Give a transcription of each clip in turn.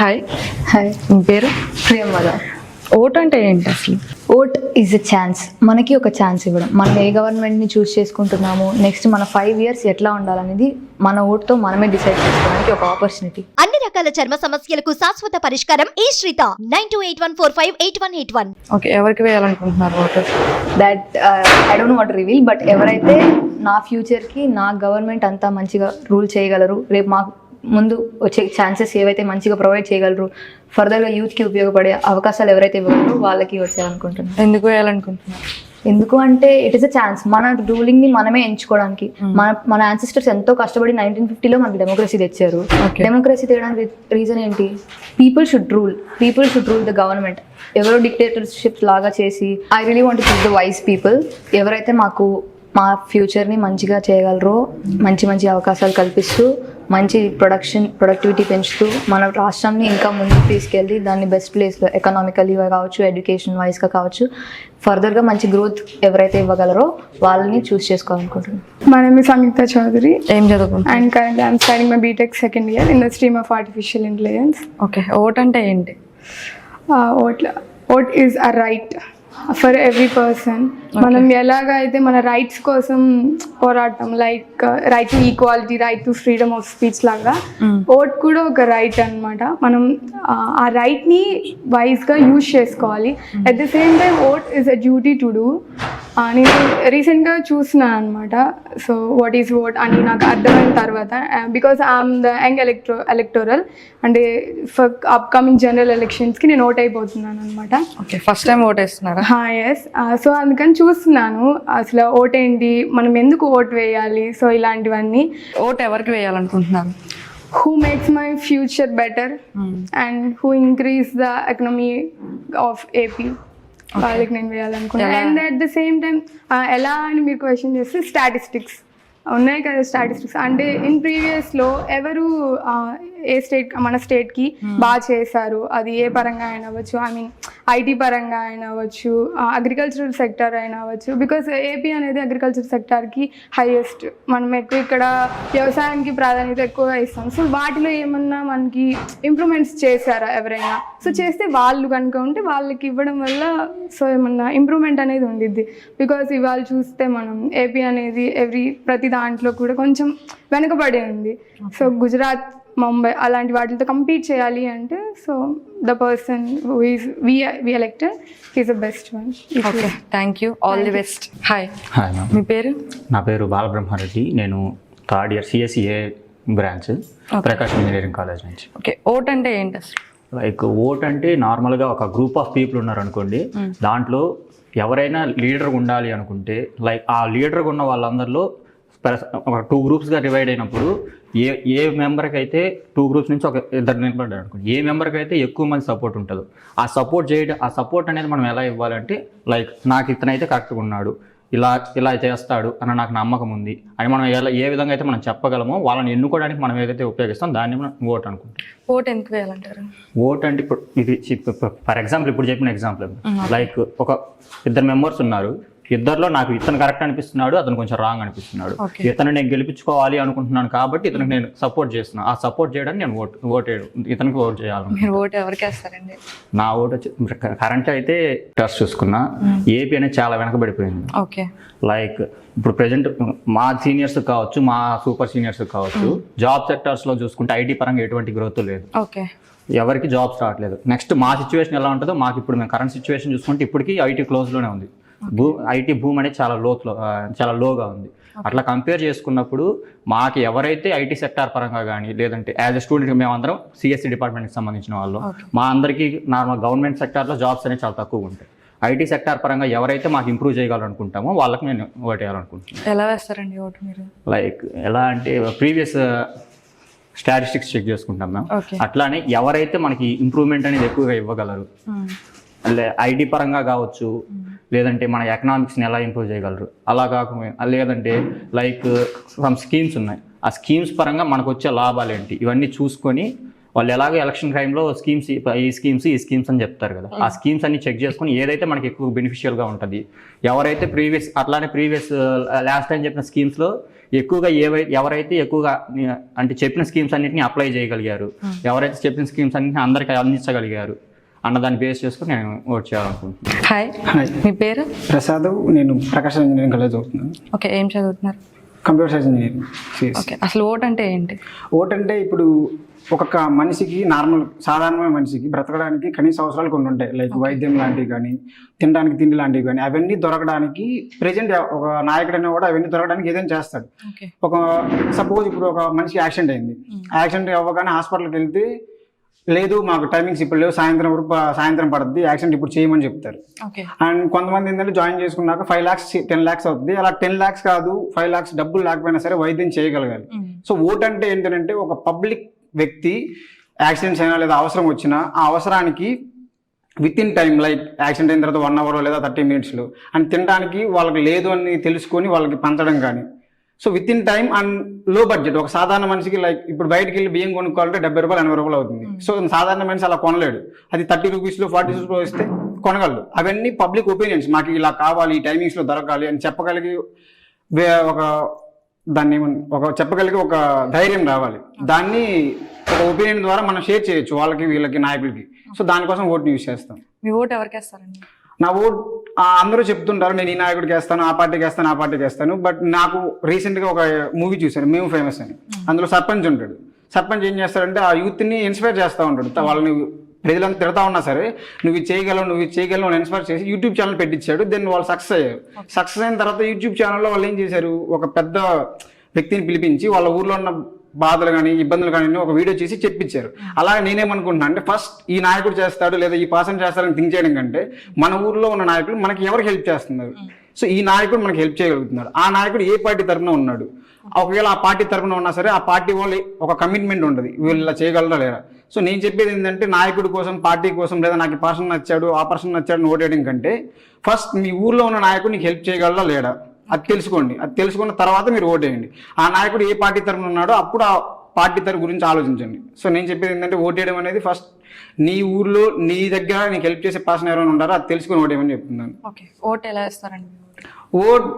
Hi hi మీ పేరు? ప్రియమద. Vote అంటే ఏంటి అసలు? ఓట్ ఈజ్ ఎ ఛాన్స్ మనకి ఒక ఛాన్స్ ఇవ్వడం. మనం ఏ గవర్నమెంట్ని చూస్ చేసుకుంటున్నాము? నెక్స్ట్ మన ఫైవ్ ఇయర్స్ ఎట్లా ఉండాలనేది మన ఓట్తో మనమే డిసైడ్ చేసుకోవడానికి ఒక ఆపర్చునిటీ అన్ని రకాల చర్మ సమస్యలకు శాశ్వత పరిష్కారం ఈ శ్రీత. Nine two eight one four five eight one eight one okay ఎవరికి వేయాలనుకుంటున్నారు vote? That I don't what reveal but ఎవరైతే నా ఫ్యూచర్కి నా గవర్నమెంట్ అంతా మంచిగా రూల్ చేయగలరు రేపు మాకు ముందు వచ్చే ఛాన్సెస్ ఏవైతే మంచిగా ప్రొవైడ్ చేయగలరు ఫర్దర్గా యూత్కి ఉపయోగపడే అవకాశాలు ఎవరైతే ఇవ్వగలరో వాళ్ళకి వచ్చేయాలనుకుంటున్నాను. ఎందుకు వేయాలనుకుంటున్నారు? ఎందుకు అంటే ఇట్ ఇస్ అ ఛాన్స్ మన రూలింగ్ని మనమే ఎంచుకోవడానికి. మన మన యాన్సిస్టర్స్ ఎంతో కష్టపడి నైన్టీన్ ఫిఫ్టీలో మనకి డెమోక్రసీ తెచ్చారు. డెమోక్రసీ తేయడానికి రీజన్ ఏంటి? People should rule people should rule the government ఎవరో డిక్టేటర్షిప్ లాగా చేసి I really want to the wise people ఎవరైతే మాకు మా ఫ్యూచర్ని మంచిగా చేయగలరో మంచి మంచి అవకాశాలు కల్పిస్తూ మంచి ప్రొడక్షన్ ప్రొడక్టివిటీ పెంచుతూ మన రాష్ట్రాన్ని ఇంకా ముందుకు తీసుకెళ్ళి దాన్ని బెస్ట్ ప్లేస్లో ఎకనామికలీ కావచ్చు ఎడ్యుకేషన్ వైజ్గా కావచ్చు ఫర్దర్గా మంచి గ్రోత్ ఎవరైతే ఇవ్వగలరో వాళ్ళని చూస్ చేసుకోవాలనుకుంటున్నాను is Sangeeta Chaudhary. ఏం చదువుకుంటున్నారు and currently I'm studying my BTech second year in the stream of artificial intelligence. Okay vote అంటే ఏంటి? Uh, what, what is a right. For every person మనం ఎలాగ అయితే మన రైట్స్ కోసం పోరాటం like right to equality right to freedom of speech లాగా vote కూడా ఒక రైట్ అన్నమాట. మనం ఆ, ఆ రైట్ని వైజ్గా యూజ్ చేసుకోవాలి. At the same time vote is a duty to do నేను రీసెంట్గా చూస్తున్నాను అనమాట సో వాట్ ఈస్ ఓట్ అని నాకు అర్థమైన తర్వాత because I'm the young electro electoral అంటే ఫర్ అప్కమింగ్ జనరల్ ఎలక్షన్స్కి నేను ఓట్ అయిపోతున్నాను అనమాట ఓకే ఫస్ట్ టైం ఓట్ వేస్తున్నారా ఎస్ సో అందుకని చూస్తున్నాను. అసలు ఓట్ ఏంటి? మనం ఎందుకు ఓట్ వేయాలి? సో ఇలాంటివన్నీ. ఓట్ ఎవరికి వేయాలనుకుంటున్నారు? Who makes my future better and who increase the economy of AP వాళ్ళకి నేను వేయాలనుకున్నాను ఎలా? And at the same time ఎలా అని మీరు క్వశ్చన్ చేస్తే స్టాటిస్టిక్స్ ఉన్నాయి కదా స్టాటిస్టిక్స్ అంటే ఇన్ ప్రీవియస్లో ఎవరు ఏ స్టేట్ మన స్టేట్కి బాగా చేశారు. అది ఏ పరంగా అయినా అవ్వచ్చు. ఐ మీన్ ఐటీ పరంగా అయినా అవ్వచ్చు. అగ్రికల్చరల్ సెక్టర్ అయినా అవ్వచ్చు. బికాస్ ఏపీ అనేది అగ్రికల్చర్ సెక్టార్కి హైయెస్ట్ మనం ఎక్కువ ఇక్కడ వ్యవసాయానికి ప్రాధాన్యత ఎక్కువగా ఇస్తాం. సో వాటిలో ఏమన్నా మనకి ఇంప్రూవ్మెంట్స్ చేశారా ఎవరైనా? సో చేస్తే వాళ్ళు కనుక ఉంటే వాళ్ళకి ఇవ్వడం వల్ల సో ఏమన్నా ఇంప్రూవ్మెంట్ అనేది ఉండిద్ది. బికాస్ ఇవాళ చూస్తే మనం ఏపీ అనేది ఎవ్రీ ప్రతి దాంట్లో కూడా కొంచెం వెనుకబడి ఉంది. సో గుజరాత్ ముంబై అలాంటి వాటితో కంపీట్ చేయాలి అంటే so the person who is we we elected is the best one okay thank you all the best hi hi ma'am మీ పేరు? నా పేరు బాలబ్రహ్మారెడ్డి. నేను third year CSE A branch Prakash engineering college నుంచి. Okay vote అంటే ఏంటి అసలు? Like vote అంటే నార్మల్గా ఒక గ్రూప్ ఆఫ్ పీపుల్ ఉన్నారు అనుకోండి దాంట్లో ఎవరైనా లీడర్ ఉండాలి అనుకుంటే లైక్ ఆ లీడర్ ఉన్న వాళ్ళందరిలో ఒక టూ గ్రూప్స్గా డివైడ్ అయినప్పుడు ఏ ఏ మెంబర్కి అయితే టూ గ్రూప్స్ నుంచి ఒక ఇద్దరు నిలబడ్డారు అనుకోండి ఏ మెంబర్కి అయితే ఎక్కువ మంది సపోర్ట్ ఉంటుందో ఆ సపోర్ట్ చేయడం ఆ సపోర్ట్ అనేది మనం ఎలా ఇవ్వాలంటే లైక్ నాకు ఇతనైతే కరెక్ట్గా ఉన్నాడు ఇలా ఇలా చేస్తాడు అని నాకు నమ్మకం ఉంది అని మనం ఎలా ఏ విధంగా అయితే మనం చెప్పగలమో వాళ్ళని ఎన్నుకోవడానికి మనం ఏదైతే ఉపయోగిస్తాం దాన్ని మనం ఓట్ అనుకుంటాం. ఓట్ ఎందుకు వేయాలంటారు? ఓట్ అంటే ఇప్పుడు ఇది ఫర్ ఎగ్జాంపుల్ ఇప్పుడు చెప్పిన ఎగ్జాంపుల్ లైక్ ఒక ఇద్దరు మెంబర్స్ ఉన్నారు ఇద్దరిలో నాకు ఇతను కరెక్ట్ అనిపిస్తున్నాడు అతను కొంచెం రాంగ్ అనిపిస్తున్నాడు. ఇతను నేను గెలిపించుకోవాలి అనుకుంటున్నాను కాబట్టి ఇతనికి నేను సపోర్ట్ చేస్తున్నాను ఆ సపోర్ట్ చేయడానికి నేను ఓట్ ఓట్ ఇతనికి ఓట్ ఎవరికి వేస్తారండి? నా ఓట్ కరెంట్ అయితే టెస్ట్ చూసుకున్నా ఏపీ అనేది చాలా వెనకబడిపోయింది. ఓకే. లైక్ ఇప్పుడు ప్రజెంట్ మా సీనియర్స్ కావచ్చు మా సూపర్ సీనియర్స్ కావచ్చు జాబ్ సెక్టర్స్లో చూసుకుంటే ఐటీ పరంగా ఎటువంటి గ్రోత్ లేదు. ఓకే. ఎవరికి జాబ్స్ రావట్లేదు నెక్స్ట్ మా సిచ్యువేషన్ ఎలా ఉంటుందో మాకు ఇప్పుడు మేము కరెంట్ సిచ్యువేషన్ చూసుకుంటే ఇప్పటికీ ఐటీ క్లోజ్లోనే ఉంది. భూ ఐటీ భూమ్ అనేది చాలా లోతులో చాలా లోగా ఉంది. అట్లా కంపేర్ చేసుకున్నప్పుడు మాకు ఎవరైతే ఐటీ సెక్టార్ పరంగా కానీ లేదంటే యాజ్ ఎ స్టూడెంట్ మేమందరం సిఎస్సి డిపార్ట్మెంట్కి సంబంధించిన వాళ్ళు. మా అందరికీ నార్మల్ గవర్నమెంట్ సెక్టార్లో జాబ్స్ అనేవి చాలా తక్కువ ఉంటాయి. ఐటీ సెక్టార్ పరంగా ఎవరైతే మాకు ఇంప్రూవ్ చేయగలనుకుంటామో వాళ్ళకి నేను ఓటేయాలనుకుంటున్నాను ఎలా వేస్తారండి ఓటు మీరు? లైక్ ఎలా అంటే ప్రీవియస్ స్టాటిస్టిక్స్ చెక్ చేసుకుంటాం మేము. Okay. అట్లానే ఎవరైతే మనకి ఇంప్రూవ్మెంట్ అనేది ఎక్కువగా ఇవ్వగలరు ఐడి పరంగా కావచ్చు లేదంటే మన ఎకనామిక్స్ని ఎలా ఇంప్రూవ్ చేయగలరు? అలా కాకుండా లేదంటే లైక్ సమ్ స్కీమ్స్ ఉన్నాయి. ఆ స్కీమ్స్ పరంగా మనకు వచ్చే లాభాలు ఏంటి? ఇవన్నీ చూసుకొని వాళ్ళు ఎలాగో ఎలక్షన్ టైంలో స్కీమ్స్ ఈ స్కీమ్స్ ఈ స్కీమ్స్ అని చెప్తారు కదా. ఆ స్కీమ్స్ అన్ని చెక్ చేసుకొని ఏదైతే మనకి ఎక్కువ బెనిఫిషియల్గా ఉంటుంది ఎవరైతే ప్రీవియస్ అట్లానే ప్రీవియస్ లాస్ట్ టైం చెప్పిన స్కీమ్స్లో ఎక్కువగా ఏవై ఎవరైతే ఎక్కువగా అంటే చెప్పిన స్కీమ్స్ అన్నింటినీ అప్లై చేయగలిగారు ఎవరైతే చెప్పిన స్కీమ్స్ అన్నింటినీ అందరికీ అందించగలిగారు అన్న దాన్ని బేస్ చేసుకుని నేను ఓట్ చేయాలనుకుంటున్నాను హాయ్ హాయ్ మీ పేరు? ప్రసాద్ నేను ప్రకాశ్ ఇంజనీరింగ్ కాలేజ్ చదువుతున్నాను. ఓకే ఏం చదువుతున్నారు? కంప్యూటర్ సైన్స్ ఇంజనీరింగ్ ఓకే అసలు ఓట్ అంటే ఏంటి? ఓట్ అంటే ఇప్పుడు ఒక్కొక్క మనిషికి నార్మల్ సాధారణమైన మనిషికి బ్రతకడానికి కనీస అవసరాలు కొన్ని ఉంటాయి. లైక్ వైద్యం లాంటివి కానీ తినడానికి తిండి లాంటివి కానీ అవన్నీ దొరకడానికి ప్రజెంట్ ఒక నాయకుడు అయినా కూడా అవన్నీ దొరకడానికి ఏదైనా చేస్తాడు. ఓకే ఒక సపోజ్ ఇప్పుడు ఒక మనిషికి యాక్సిడెంట్ అయింది. యాక్సిడెంట్ అవ్వగానే హాస్పిటల్కి వెళ్తే లేదు మాకు టైమింగ్స్ ఇప్పుడు లేవు. సాయంత్రం వరకు సాయంత్రం పడుద్ది. యాక్సిడెంట్ ఇప్పుడు చేయమని చెప్తారు. అండ్ కొంతమంది ఏంటంటే జాయిన్ చేసుకున్నాక ఫైవ్ ల్యాక్స్ టెన్ ల్యాక్స్ అవుతుంది అలా టెన్ ల్యాక్స్ కాదు ఫైవ్ ల్యాక్స్ డబ్బులు లేకపోయినా సరే వైద్యం చేయగలగాలి. సో ఓట్ అంటే ఏంటంటే ఒక పబ్లిక్ వ్యక్తి యాక్సిడెంట్స్ అయినా లేదా అవసరం వచ్చినా ఆ అవసరానికి within time like accident అయిన తర్వాత వన్ అవర్ లేదా థర్టీ మినిట్స్లో. అండ్ తినడానికి వాళ్ళకి లేదు అని తెలుసుకొని వాళ్ళకి పంచడం కానీ సో విత్ ఇన్ టైం అండ్లో బడ్జెట్ ఒక సాధారణ మనిషికి లైక్ ఇప్పుడు బయటికి వెళ్ళి బియ్యం కొనుక్కోవాలంటే డెబ్బై రూపాయలు ఎనభై రూపాయలు అవుతుంది. సో సాధారణ మనిషి అలా కొనలేడు. అది థర్టీ రూపీస్లో ఫార్టీ రూపీస్లో ఇస్తే కొనగలడు. అవన్నీ పబ్లిక్ ఒపీనియన్స్ మాకు ఇలా కావాలి ఈ టైమింగ్స్లో దొరకాలి అని చెప్పగలిగి ఒక దాన్ని ఒక చెప్పగలిగే ఒక ధైర్యం రావాలి. దాన్ని ఒక ఒపీనియన్ ద్వారా మనం షేర్ చేయొచ్చు వాళ్ళకి వీళ్ళకి నాయకులకి. సో దానికోసం ఓట్ని యూజ్ చేస్తాం. మీ ఓట్ ఎవరికి వేస్తారండి? నా ఓట్ అందరూ చెప్తుంటారు నేను ఈ నాయకుడికి వేస్తాను ఆ పార్టీకి వేస్తాను ఆ పార్టీకి వేస్తాను. బట్ నాకు రీసెంట్గా ఒక మూవీ చూశాను మేము ఫేమస్ అని. అందులో సర్పంచ్ ఉంటాడు. సర్పంచ్ ఏం చేస్తాడంటే ఆ యూత్ని ఇన్స్పైర్ చేస్తూ ఉంటాడు. వాళ్ళని ప్రజలంతా తిడతా ఉన్నా సరే నువ్వు ఇది చేయగలవు నువ్వు ఇది చేయగలవు అని ఇన్స్పైర్ చేసి యూట్యూబ్ ఛానల్ పెట్టించాడు దెన్ వాళ్ళు సక్సెస్ అయ్యారు. సక్సెస్ అయిన తర్వాత యూట్యూబ్ ఛానల్లో వాళ్ళు ఏం చేశారు? ఒక పెద్ద వ్యక్తిని పిలిపించి వాళ్ళ ఊర్లో ఉన్న బాధలు కానీ ఇబ్బందులు కానీ ఒక వీడియో చేసి చెప్పించారు. అలాగే నేనేమనుకుంటున్నా అంటే ఫస్ట్ ఈ నాయకుడు చేస్తాడు లేదా ఈ పర్సన్ చేస్తాడని థింక్ చేయడం కంటే మన ఊర్లో ఉన్న నాయకులు మనకి ఎవరికి హెల్ప్ చేస్తున్నారు? సో ఈ నాయకుడు మనకి హెల్ప్ చేయగలుగుతున్నాడు. ఆ నాయకుడు ఏ పార్టీ తరఫున ఉన్నాడు? ఒకవేళ ఆ పార్టీ తరఫున ఉన్నా సరే ఆ పార్టీ వాళ్ళు ఒక కమిట్మెంట్ ఉండదు వీళ్ళు ఇలా చేయగలరా లేరా సో నేను చెప్పేది ఏంటంటే నాయకుడి కోసం పార్టీ కోసం లేదా నాకు ఈ పర్సన్ నచ్చాడు ఆ పర్సన్ నచ్చాడు ఓటేయడం కంటే ఫస్ట్ మీ ఊర్లో ఉన్న నాయకుడు నీకు హెల్ప్ చేయగలరా లేడా అది తెలుసుకోండి. అది తెలుసుకున్న తర్వాత మీరు ఓటేయండి. ఆ నాయకుడు ఏ పార్టీ తరఫున ఉన్నాడో అప్పుడు ఆ పార్టీ తరఫు గురించి ఆలోచించండి. సో నేను చెప్పేది ఏంటంటే ఓటేయడం అనేది ఫస్ట్ నీ ఊర్లో నీ దగ్గర నీకు హెల్ప్ చేసే పర్సన్ ఎవరైనా ఉంటారో అది తెలుసుకొని ఓటేయమని చెప్తున్నాను. ఓకే. ఓట్ ఎలా వేస్తారండి? ఓట్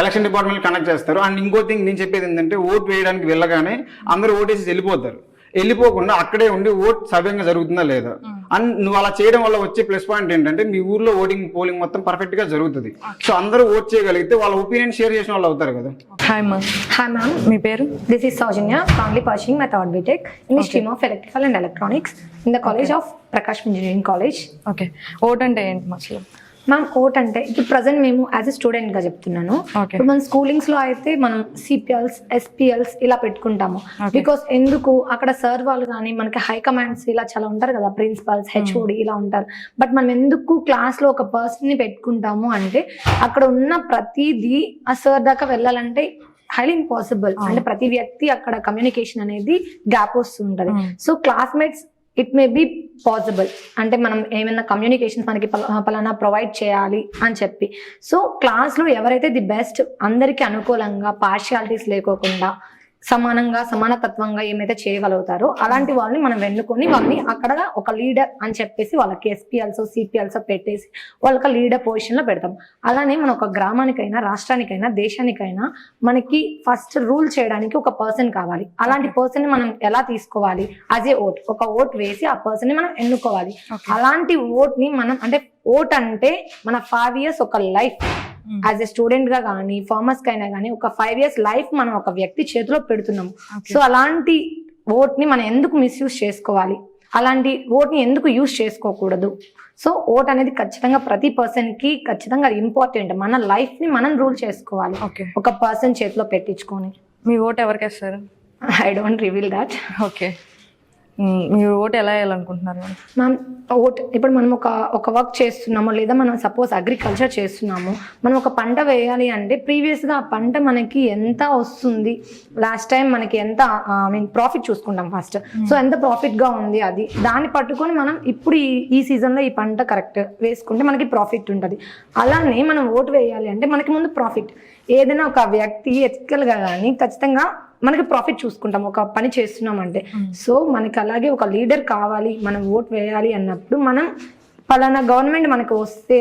ఎలక్షన్ డిపార్ట్మెంట్ కనెక్ట్ చేస్తారు. అండ్ ఇంకో థింగ్ నేను చెప్పేది ఏంటంటే ఓట్ వేయడానికి వెళ్ళగానే అందరూ ఓటేసి వెళ్ళిపోతారు. వెళ్ళిపోకుండా అక్కడే ఉండి ఓట్ సవ్యంగా జరుగుతుందా లేదా? అండ్ నువ్వు అలా చేయడం వల్ల వచ్చే ప్లస్ పాయింట్ ఏంటంటే మీ ఊర్లో ఓటింగ్ పోలింగ్ మొత్తం పర్ఫెక్ట్గా జరుగుతుంది. సో అందరూ ఓట్ చేయగలిగితే వాళ్ళ ఒపీనియన్ షేర్ చేసిన వాళ్ళు అవుతారు కదా. హాయ్ మ్యామ్ హాయ్ మ్యామ్ మీ పేరు? This is Soujanya family pursuing my third B Tech in stream of electrical and electronics in the college of Prakash engineering college okay vote అంటే ఏంటి మసలు మ్యామ్ ఓట్ అంటే ఇప్పుడు ప్రజెంట్ మేము as a స్టూడెంట్గా చెప్తున్నాను. ఇప్పుడు మన స్కూలింగ్స్లో అయితే మనం సిపిఎల్స్ ఎస్పిఎల్స్ ఇలా పెట్టుకుంటాము. బికాస్ ఎందుకు? అక్కడ సార్ వాళ్ళు కానీ మనకి హై కమాండ్స్ ఇలా చాలా ఉంటారు కదా ప్రిన్సిపల్స్ హెచ్ఓడి ఇలా ఉంటారు. బట్ మనం ఎందుకు క్లాస్లో ఒక పర్సన్ని పెట్టుకుంటాము అంటే అక్కడ ఉన్న ప్రతిదీ ఆ సార్ దాకా వెళ్ళాలంటే హైలీ ఇంపాసిబుల్ అంటే ప్రతి వ్యక్తి అక్కడ కమ్యూనికేషన్ అనేది గ్యాప్ వస్తుంటది. So classmates it may be possible అంటే మనం ఏమైనా కమ్యూనికేషన్స్ మనకి పల- పలానా ప్రొవైడ్ చేయాలి అని చెప్పి. సో క్లాస్లో ఎవరైతే ది బెస్ట్ అందరికీ అనుకూలంగా పార్షియాలిటీస్ లేకోకుండా సమానంగా సమానతత్వంగా ఏమైతే చేయగలుగుతారో అలాంటి వాళ్ళని మనం వెన్నుకొని వాళ్ళని అక్కడ ఒక లీడర్ అని చెప్పేసి వాళ్ళకి ఎస్పీఎల్స్ సిపిఎల్స్ పెట్టేసి వాళ్ళకి లీడర్ పొజిషన్లో పెడతాం. అలానే మన ఒక గ్రామానికైనా రాష్ట్రానికైనా దేశానికైనా మనకి ఫస్ట్ రూల్ చేయడానికి ఒక పర్సన్ కావాలి. అలాంటి పర్సన్ని మనం ఎలా తీసుకోవాలి? As a vote. ఒక ఓట్ వేసి ఆ పర్సన్ని మనం ఎన్నుకోవాలి. అలాంటి ఓట్ని మనం అంటే ఓట్ అంటే మన ఫైవ్ ఇయర్స్ ఒక లైఫ్. యాజ్ ఎ స్టూడెంట్గా కానీ ఫార్మర్స్ కైనా కానీ ఒక ఫైవ్ ఇయర్స్ లైఫ్ మనం ఒక వ్యక్తి చేతిలో పెడుతున్నాము. సో అలాంటి ఓట్ని మనం ఎందుకు మిస్యూజ్ చేసుకోవాలి? అలాంటి ఓట్ని ఎందుకు యూజ్ చేసుకోకూడదు? సో ఓట్ అనేది ఖచ్చితంగా ప్రతి పర్సన్కి ఖచ్చితంగా ఇంపార్టెంట్ మన లైఫ్ని మనం రూల్ చేసుకోవాలి. ఒక పర్సన్ చేతిలో పెట్టించుకొని. మీ ఓట్ ఎవరికి వేస్తారు? I don't reveal that okay మీరు ఓట్ ఎలా వేయాలనుకుంటున్నారు మ్యామ్ ఓట్ ఇప్పుడు మనం ఒక ఒక వర్క్ చేస్తున్నాము లేదా మనం సపోజ్ అగ్రికల్చర్ చేస్తున్నాము మనం ఒక పంట వేయాలి అంటే ప్రీవియస్గా ఆ పంట మనకి ఎంత వస్తుంది? లాస్ట్ టైం మనకి ఎంత ఐ మీన్ ప్రాఫిట్ చూసుకుంటాం ఫస్ట్ సో ఎంత ప్రాఫిట్గా ఉంది అది? దాన్ని పట్టుకొని మనం ఇప్పుడు ఈ ఈ సీజన్లో ఈ పంట కరెక్ట్ వేసుకుంటే మనకి ప్రాఫిట్ ఉంటుంది. అలానే మనం ఓటు వేయాలి అంటే మనకి ముందు ప్రాఫిట్ ఏదైనా ఒక వ్యక్తి ఎథికల్గా కానీ ఖచ్చితంగా మనకి ప్రాఫిట్ చూసుకుంటాం ఒక పని చేస్తున్నామంటే. సో మనకి అలాగే ఒక లీడర్ కావాలి మనం ఓట్ వేయాలి అన్నప్పుడు మనం పలానా గవర్నమెంట్ మనకు వస్తే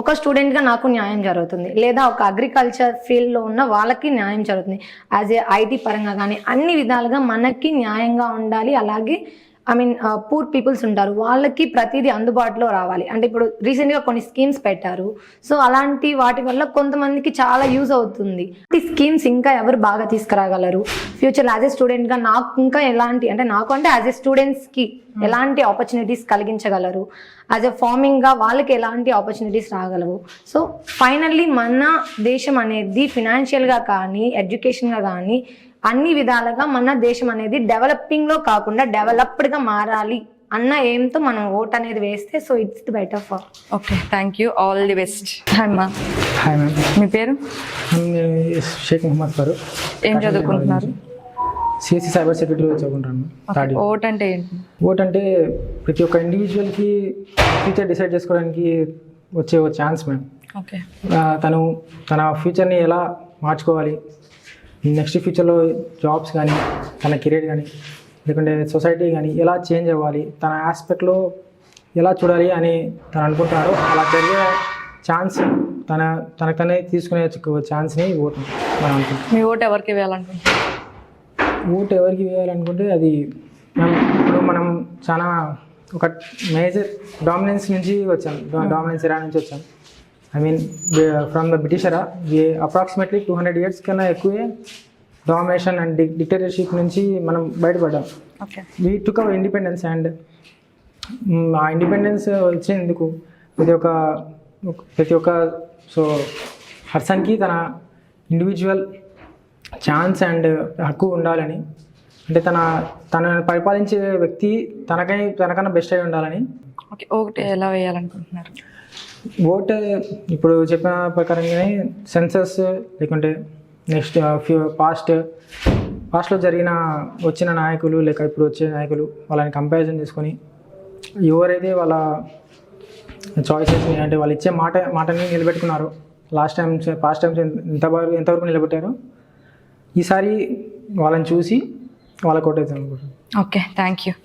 ఒక స్టూడెంట్గా నాకు న్యాయం జరుగుతుంది. లేదా ఒక అగ్రికల్చర్ ఫీల్డ్లో ఉన్న వాళ్ళకి న్యాయం జరుగుతుంది. యాజ్ ఏ ఐటీ పరంగా కానీ అన్ని విధాలుగా మనకి న్యాయంగా ఉండాలి అలాగే ఐ మీన్ పూర్ పీపుల్స్ ఉంటారు. వాళ్ళకి ప్రతిదీ అందుబాటులో రావాలి. అంటే ఇప్పుడు రీసెంట్గా కొన్ని స్కీమ్స్ పెట్టారు. సో అలాంటి వాటి వల్ల కొంతమందికి చాలా యూజ్ అవుతుంది. ఈ స్కీమ్స్ ఇంకా ఎవరు బాగా తీసుకురాగలరు? ఫ్యూచర్ యాజ్ ఏ స్టూడెంట్గా నాకు ఇంకా ఎలాంటి అంటే నాకు అంటే యాజ్ ఏ స్టూడెంట్స్కి ఎలాంటి ఆపర్చునిటీస్ కలిగించగలరు? యాజ్ ఎ ఫార్మింగ్గా వాళ్ళకి ఎలాంటి ఆపర్చునిటీస్ రాగలవు? సో ఫైనల్లీ మన దేశం అనేది ఫినాన్షియల్గా కానీ ఎడ్యుకేషన్గా కానీ అన్ని విధాలుగా మన దేశం అనేది డెవలపింగ్లో కాకుండా డెవలప్డ్గా మారాలి అన్న ఏంతో మనం ఓట్ అనేది వేస్తే so it's the better for okay thank you all the best hi మా హాయ్ మ్యామ్ మీ పేరు షేక్ మొహమ్మద్ ఫారూక్ ఏం చదువుకుంటున్నారు? సిఎస్సి సైబర్ సెక్యూరిటీలో చదువుకుంటాను థర్డ్ ఇయర్ ఓట్ అంటే ఏంటి? ఓట్ అంటే ప్రతి ఒక్క ఇండివిజువల్కి ఫ్యూచర్ డిసైడ్ చేసుకోవడానికి వచ్చే ఒక ఛాన్స్ మ్యామ్ ఓకే తను తన ఫ్యూచర్ని ఎలా మార్చుకోవాలి? నెక్స్ట్ ఫ్యూచర్లో జాబ్స్ కానీ తన కెరీర్ కానీ లేకుంటే సొసైటీ కానీ ఎలా చేంజ్ అవ్వాలి తన ఆస్పెక్ట్లో ఎలా చూడాలి అని తను అనుకుంటున్నారో అలా జరిగే ఛాన్స్ తన తనకు తనే తీసుకునే ఛాన్స్ని ఓటు మనం అనుకుంటున్నాం. మీ ఓట్ ఎవరికి వేయాలనుకుంటున్నారు? ఓట్ ఎవరికి వేయాలనుకుంటే అది మనం ఇప్పుడు మనం చాలా ఒక మేజర్ డామినెన్స్ నుంచి వచ్చాం. డామినెన్స్ ఇరా నుంచి వచ్చాం. I mean from the British era approximately two hundred years కన్నా ఎక్కువే డామినేషన్ అండ్ డిక్టేటర్షిప్ నుంచి మనం బయటపడ్డాం. Okay we took our independence and ఆ ఇండిపెండెన్స్ వచ్చేందుకు ప్రతి ఒక్క ప్రతి ఒక్క సో పర్సన్కి తన ఇండివిజువల్ ఛాన్స్ అండ్ హక్కు ఉండాలని అంటే తన తన పరిపాలించే వ్యక్తి తనకై తనకన్నా బెస్ట్ అయి ఉండాలని. ఓకే ఓట్ ఎలా వేయాలనుకుంటున్నారు? ఓట్ ఇప్పుడు చెప్పిన ప్రకారంగానే సెన్సస్ లేకుంటే నెక్స్ట్ ఫ్యూ పాస్ట్ పాస్ట్లో జరిగిన వచ్చిన నాయకులు లేక ఇప్పుడు వచ్చే నాయకులు వాళ్ళని కంపారిజన్ చేసుకొని ఎవరైతే వాళ్ళ చాయిసెస్ని అంటే వాళ్ళు ఇచ్చే మాట మాటని నిలబెట్టుకున్నారు లాస్ట్ టైం పాస్ట్ టైమ్స్ ఎంతవరకు ఎంతవరకు నిలబెట్టారు ఈసారి వాళ్ళని చూసి వాళ్ళ కొట్టేద్దాం అనుకుంటున్నాను ఓకే థ్యాంక్ యూ